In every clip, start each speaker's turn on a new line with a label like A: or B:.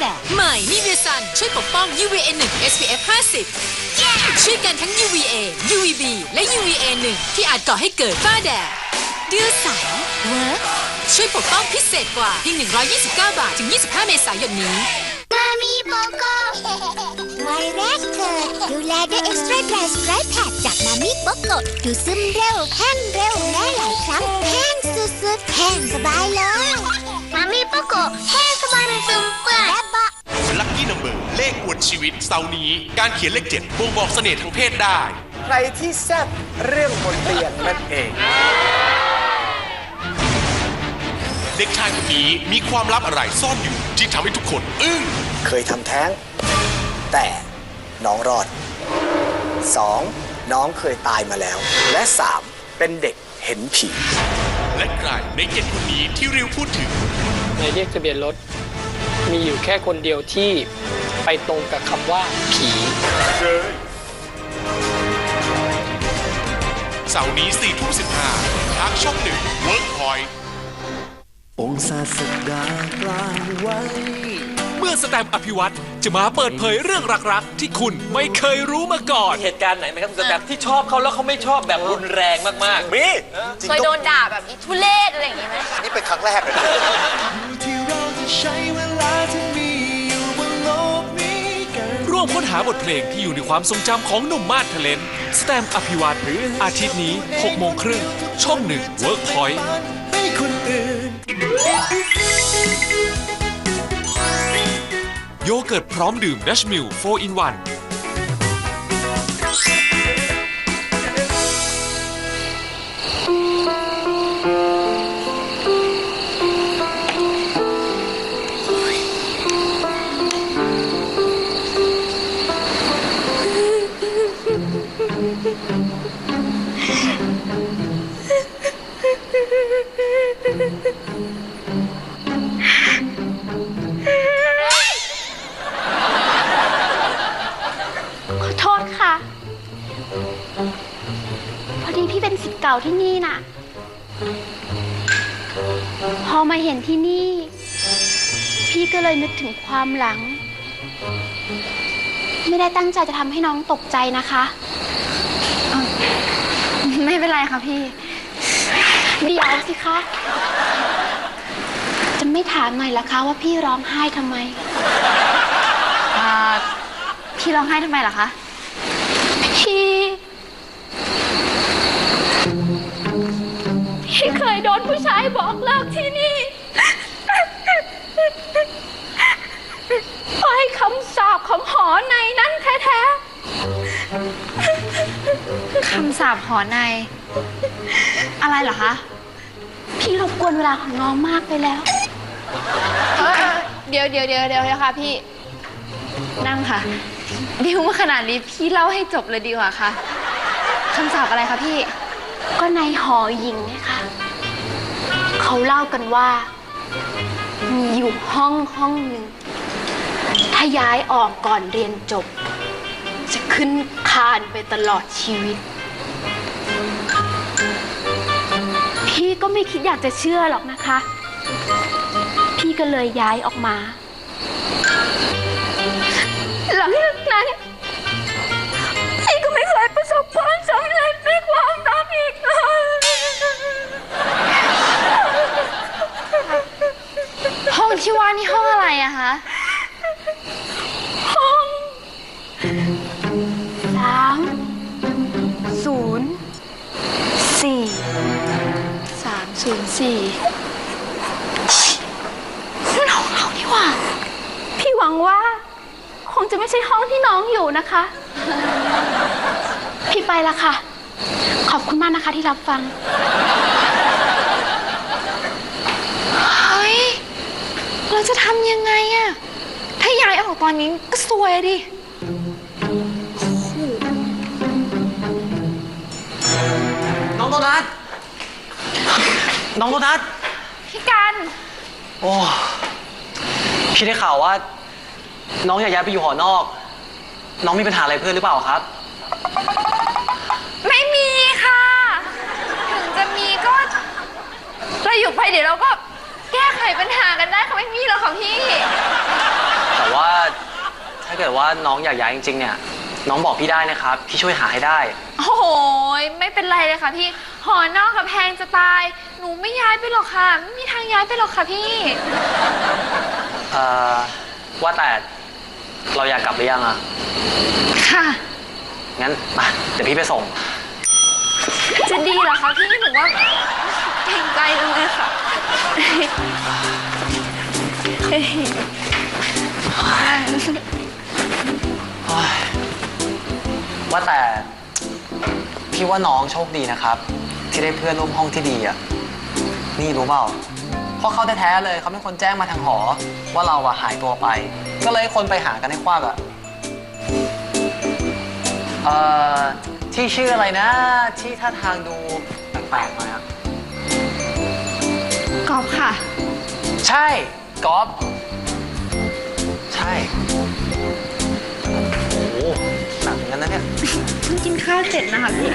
A: แดด ใหม่นิเวียซันช่วยปกป้อง UVA 1 SPF 50ช่วยกันทั้ง UVA UVB และ UVA 1 ที่อาจก่อให้เกิดฝ้าแดดดื้อใสเวิร์กช่วยปกป้องพิเศษกว่าเพียง129 บาท ถึง 25 เมษายนนี้
B: มามีโปโกวัยแรกเกิดดูแลด้วยเอ็กซ์ตร้าดรายสไปร์แพดจากมามีโปโกดูซึมเร็วแห้งเร็วและหลายครั้งแห้งสุดๆแห้งสบายเลย
C: วดชีวิตเสาร์นี้ การเขียนเลขเจ็ดบ่งบอกเสน่ห์ทางเพศได้
D: ใครที่แซ่บเรื่องบนเตียงนั่นเอง
C: เด็กชายคนนี้มีความลับอะไรซ่อนอยู่ที่ทำให้ทุกคน อึ้ง
D: เคยทำแท้ง แต่น้องรอด 2. น้องเคยตายมาแล้ว และ 3. เป็นเด็กเห็นผี
C: และใครในเจ็ดคนนี้ที่ริวพูดถึง
E: ในเลขทะเบียนรถมีอยู่แค่คนเดียวที่ ไปตรงกับคำว่าผี
C: เสาร์นี้4ี่ทุ่มสิบห้าทางช่องหนึ่งเวิร์กพอยต์
F: องศาสดากลางไว้
G: เมื่อสแตมป์อภิวัตจะมาเปิดเผยเรื่องรักๆ ที่คุณไม่เคยรู้มาก่อน
H: เหตุการณ์ไหนไหมครับคุณสแตมป์ที่ชอบเขาแล้วเขาไม่ชอบแบบรุนแรงมากๆ
D: มี
I: เคยโดนด่าแบบอีทุเรศอะไรอย่างงี้ไหม
D: นี่เป็นครั้งแรกเลยนะ
F: ที่เราจะใช้เวลาที่มี
G: ร่วมค้นหาบทเพลงที่อยู่ในความทรงจำของหนุ่มมาดเทเลนสแตมป์อภิวัตอาทิตย์นี้6โมงครึ่งช่องหนึ่งเวิร์กพอยต์
F: ให้คนอื่น
G: โยเกิร์ตพร้อมดื่มดัชมิล4 in 1
B: ข พอดีพี่เป็นสิทธิ์เก่าที่นี่น่ะ พอมาเห็นที่นี่ พี่ก็เลยนึกถึงความหลัง ไม่ได้ตั้งใจจะทำให้น้องตกใจนะคะไม่เป็นไรค่ะพี่ เดี๋ยวสิคะ จะไม่ถามหน่อยละคะว่าพี่ร้องไห้ทำไมพี่ร้องไห้ทำไมล่ะคะ พี่ พี่เคยโดนผู้ชายบอกเลิกที่นี่เพราะให้คำสาปของหอในนั้นแท้ๆคำสาปหอใน อะไรเหรอคะ พี่รบกวนเวลาของน้องมากไปแล้ว เดี๋ยวเดี๋ยวเดี๋ยวเดี๋ยวค่ะพี่ นั่งค่ะ ดิวมาขนาดนี้พี่เล่าให้จบเลยดีกว่าค่ะ คำสาปอะไรคะพี่ ก็ในหอหญิงไงคะ เขาเล่ากันว่า มีอยู่ห้องห้องหนึ่ง ถ้าย้ายออกก่อนเรียนจบ จะขึ้นคานไปตลอดชีวิต พี่ก็ไม่คิดอยากจะเชื่อหรอกนะคะ พี่ก็เลยย้ายออกมา หลังจากนั้นพี่ก็ไม่เคยประสบความ องที่ว่านี่ห้องอะไรอะคะ ห้องสามศูนย์สี่สามศูนย์สี่นั่นห้องเรานี่หว่า พี่หวังว่า คงจะไม่ใช่ห้องที่น้องอยู่นะคะ พี่ไปละค่ะ ขอบคุณมากนะคะที่รับฟัง เฮ้ย เราจะทำ ยังไงอะถ้าย้ายออกตอนนี้ก็ซวยอะดิ
H: น้องโดนัทน้องโดนัท
B: พี่กัน
H: โอ้พี่ได้ข่าวว่า น้องอยากย้ายไปอยู่หอนอก น้องมีปัญหาอะไรเพื่อนหรือเปล่าครับ
I: ไม่มีค่ะ ถึงจะมีก็เราอยู่ไปเดี๋ยวเราก็แก้ ไขปัญหากันได้ค่ะไม่มีหรอกค่ะพี่
H: เกิดว่าน้องอยากย้ายจริง ๆ เนี่ย น้องบอกพี่ได้นะครับ พี่ช่วยหาให้ได้
B: โอ้โหไม่เป็นไรเลยค่ะพี่ หอนอกกับแพงจะตาย หนูไม่ย้ายไปหรอกค่ะ ไม่มีทางย้ายไปหรอกค่ะพี่
H: เอ่อ ว่าแต่เราอยากกลับหรือยังอะ
B: ค่ะ
H: งั้นมาเดี๋ยวพี่ไปส่ง
B: จะดีเหรอคะพี่หนูว่าเกรงใจจังเลยค่ะ
H: ว่าแต่ พี่ว่าน้องโชคดีนะครับ ที่ได้เพื่อนร่วมห้องที่ดีอะ นี่รู้เปล่าเพราะเขาแท้ๆเลยเขาเป็นคนแจ้งมาทางหอ ว่าเราอะหายตัวไป ก็เลยคนไปหากันให้คว้างอะเอ่อที่ชื่ออะไรนะ ที่ท่าทางดูแปลกๆหน่อยอะ
B: กอบค่ะ
H: ใช่ก๊อฟใช่โอ้โหหนักเหมือนกันนะเนี่ย
B: เพิ่งกินข้าวเสร็จนะคะพี่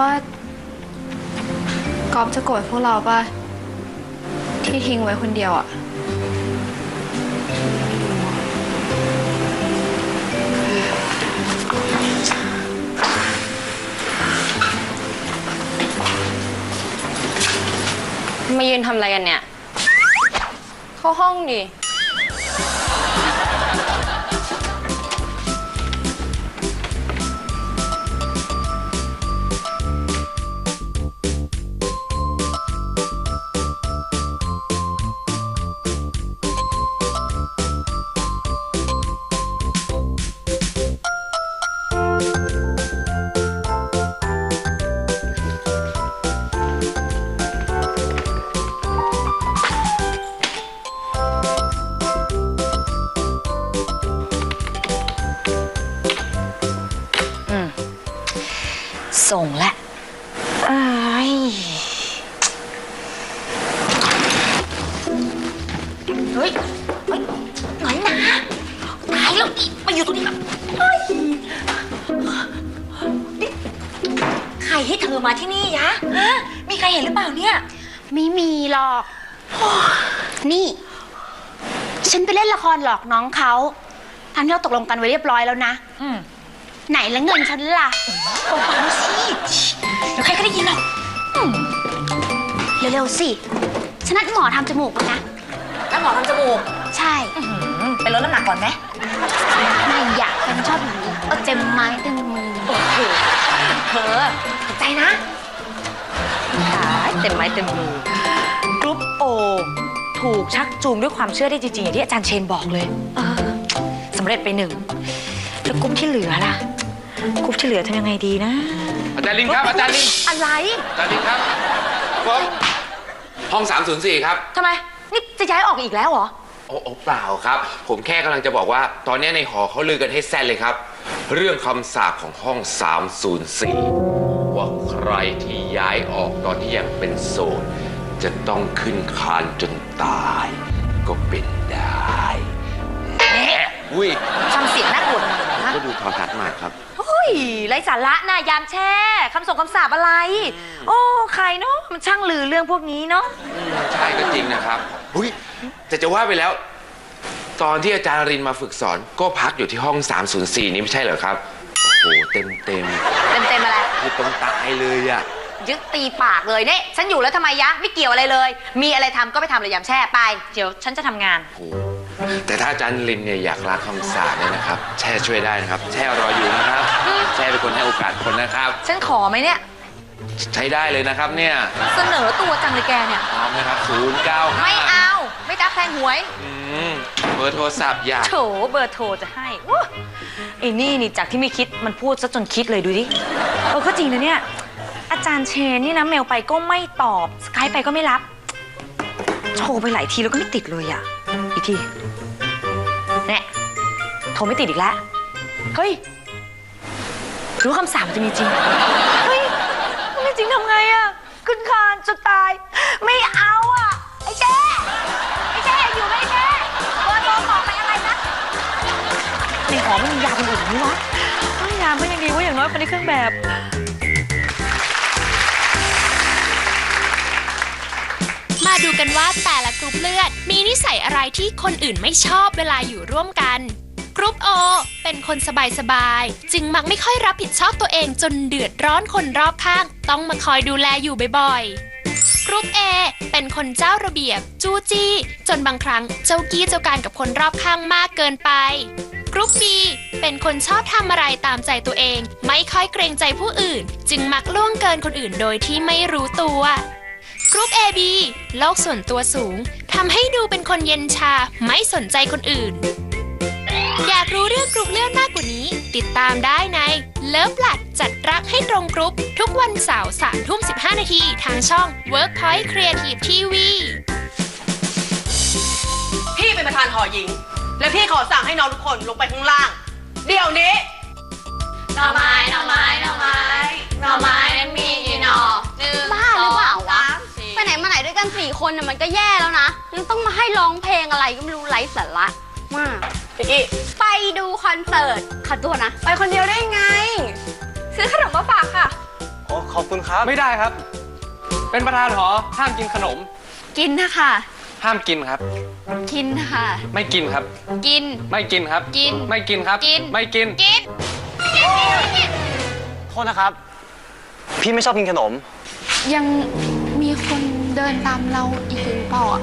B: ว่ากอบจะโกรธพวกเราป่ะ ที่ทิ้งไว้คนเดียวอะ
I: มายืนทำอะไรกันเนี่ย เข้าห้องดิ ส่งละเอ้ยเฮ้ยเฮ้ยหน่อยนะตายแล้วนี่มาอยู่ตรงนี้แบบเฮ้ยนี่ใครให้เธอมาที่นี่ยะฮะมีใครเห็นหรือเปล่าเนี่ย
B: ไม่มีหรอก นี่ ฉันไปเล่นละครหลอกน้องเขาตามที่เราตกลงกันไว้เรียบร้อยแล้วนะ
I: อืม
B: ไหนแล้วเงินฉันล่ะ
I: เบาๆสิเดี๋ยวใครก็ได้ยินหรอก
B: เร็วๆสิฉันนัดหมอทำจมูกก่อนนะ
I: แล้วหมอทำจมูก
B: ใช่
I: อื้อหือไปลดน้ำหนักก่อนไหม
B: ไม่อยากเป็นชอบอย่างนี้เอาเต็มไม้เต็มมือ
I: โอเคเธอถูกใจนะตายเต็มไม้เต็มมือกรุ๊ปโอ ถูกชักจูงด้วยความเชื่อได้จริงๆอย่างที่อาจารย์เชนบอกเลยเออสำเร็จไปหนึ่งแล้วกรุ๊ปที่เหลือล่ะ กรุ๊ปที่เหลือทำยังไงดีนะ
J: อาจารย์ลินครับ อาจารย์ลิน
I: อะไร
J: อาจารย์ลินครับผมห้อง 304 ครับ
I: ทำไม นี่จะย้ายออกอีกแล้วเหรอ
J: โอ้โอ้เปล่าครับ ผมแค่กำลังจะบอกว่า ตอนนี้ในหอเขาลือกันให้แซ่ดเลยครับ เรื่องคำสาปของห้อง 304 ว่าใครที่ย้ายออกตอนที่ยังเป็นโสดจะต้องขึ้นคานจนตาย ก็เป็นได้แหมอุ้ย
I: ทำเสียงน่ากลัวหน่อยนะ
J: ก็ดูโทอทัศน์มาครับ
I: เฮ้ ยไรสาระน่ายามแช่คำส่งคำสาปอะไร โอ้ใครเนาะมันช่างลือเรื่องพวกนี้เนาะ
J: ใช่ก็จริงนะครับอุ้ยแต่จะว่าไปแล้ว ตอนที่อาจารย์รินมาฝึกสอน ก็พักอยู่ที่ห้อง 304 นี้ไม่ใช่เหรอครับโอ้โหเต็มเต็ม
I: เต็มเต็มๆอะไร
J: ๆคือตรงตายเลยอะ
I: ยึดตีปากเลยเนี่ยฉันอยู่แล้วทำไมยะไม่เกี่ยวอะไรเลย มีอะไรทำก็ไปทำเลยยามแช่ไป เดี๋ยวฉันจะทำงาน
J: โอ้โห แต่ถ้าอาจารย์รินเนี่ยอยากลาคำสาปเนี่ยนะครับ แช่ช่วยได้นะครับ แช่รออยู่นะครับ แช่เป็นคนให้โอกาสคนนะครับ
I: ฉันขอไหมเนี่ย
J: ใช้ได้เลยนะครับเนี่ย
I: เสนอตัวจังเลยแกเนี่ย
J: พร้อมนะครับ0 9
I: ไม่เอา ไม่จ้าแพงหวย
J: อืมเบอร์โทรศัพท์อยาก
I: โถเบอร์โทรจะให้อู้ไอ้นี่นี่จากที่ไม่คิดมันพูดซะจนคิดเลยดูดิ เออก็จริงนะเนี่ย อาจารย์เชนนี่นะเมลไปก็ไม่ตอบสกายไปก็ไม่รับ โทรไปหลายทีแล้วก็ไม่ติดเลยอะ อีกทีเนี่ยโทรไม่ติดอีกแล้ว เฮ้ยรู้คำสาปมันจะมีจริง เฮ้ยมันไม่จริงทำไงอะขึ้นคานจะตาย ไม่เอาอะไอ้เจ๊ไอ้เจ๊อยู่ไหมไอ้เจ๊เบอร์โทรบอกไปอะไรนะในหอมันมียาคนอื่นไหมวะไม่ยาก็ยังดีว่าอย่างน้อยคนในเครื่องแบบ
K: มาดูกันว่าแต่ละกรุ๊ปเลือด มีนิสัยอะไรที่คนอื่นไม่ชอบเวลาอยู่ร่วมกันกรุ๊ปโอเป็นคนสบายๆ จึงมักไม่ค่อยรับผิดชอบตัวเองจนเดือดร้อนคนรอบข้าง ต้องมาคอยดูแลอยู่บ่อยๆกรุ๊ป A เป็นคนเจ้าระเบียบ จู้จี้ จนบางครั้งเจ้ากี้เจ้าการกับคนรอบข้างมากเกินไปกรุ๊ป B เป็นคนชอบทำอะไรตามใจตัวเอง ไม่ค่อยเกรงใจผู้อื่น จึงมักล่วงเกินคนอื่นโดยที่ไม่รู้ตัว กรุ๊ป AB โลกส่วนตัวสูงทำให้ดูเป็นคนเย็นชาไม่สนใจคนอื่น อยากรู้เรื่องกรุ๊ปเลือดมากกว่านี้ ติดตามได้ในเลิฟหลัดจัดรักให้ตรงกรุ๊ป ทุกวันเสาร์สามทุ่มสินาทีทางช่อง Workpoint Creative TV
L: พี่เป็นประธานหอหญิง และพี่ขอสั่งให้น้องทุกคนลงไปข้างล่าง เดี๋ยวนี้
B: หน่อไม้หน่อไม้หน่อไม้หน่อไม้ กันสี่คนน่ะมันก็แย่แล้วนะยังต้องมาให้ร้องเพลงอะไรก็ไม่รู้ไร้สาระมาก
L: พี่
B: ไปดูคอนเสิร์ตขัดตัวนะ ไปคนเดียวได้ไง ซื้อขนมมาฝากค่ะ
H: โอ้ขอบคุณครับ
E: ไม่ได้ครับ เป็นประธานหอห้ามกินขนม
B: กินนะคะ
E: ห้ามกินครับ
B: กินค่ะ
E: ไม่กินครับ
B: กิน
E: ไม่กินครับ
B: กิน
E: ไม่กินครับ
B: กิน
E: ไม่กิน
B: กิน
H: โทษนะครับ พี่ไม่ชอบกินขนม
B: ยังมีคน เดินตามเราอีกหรือเปล่าอะ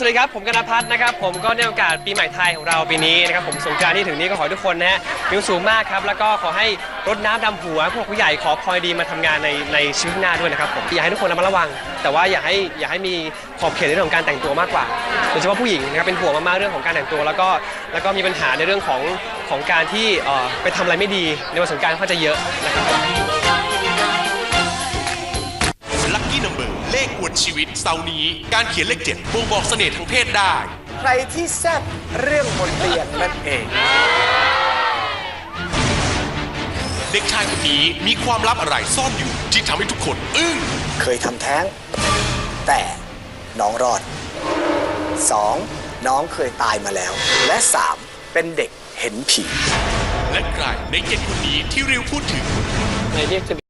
E: สวัสดีครับ ผมกนพัฒน์นะครับ ผมก็ในโอกาสปีใหม่ไทยของเราปีนี้นะครับ ผมสงกรานต์ที่ถึงนี้ก็ขอให้ทุกคนนะฮะมีความสูงมากครับ แล้วก็ขอให้รดน้ำดำหัว พวกผู้ใหญ่ขอพลอยดีมาทำงานในในชีวิตหน้าด้วยนะครับผมอยากให้ทุกคนระมัดระวัง แต่ว่าอยากให้อยากให้มีขอบเขตในเรื่องของการแต่งตัวมากกว่าโดยเฉพาะผู้หญิงนะครับเป็นห่วงมากๆเรื่องของการแต่งตัว แล้วก็แล้วก็มีปัญหาในเรื่องของของการที่เอ่อไปทำอะไรไม่ดีในวันสงกรารเขาจะเยอะนะครับ
C: ชีวิตเสาร์นี้ การเขียนเลขเจ็ดบ่งบอกเสน่ห์ทางเพศได้
D: ใครที่แซบเรื่องบนเตียงนั่นเอง
C: เด็กชายคนนี้มีความลับอะไรซ่อนอยู่ที่ทำให้ทุกคนอึ้ง
D: เคยทำแท้ง แต่น้องรอด 2. น้องเคยตายมาแล้ว และ 3. เป็นเด็กเห็นผี
C: และใครในเจ็ดคนนี้ที่ริวพูดถึง
E: ในเรียกจะ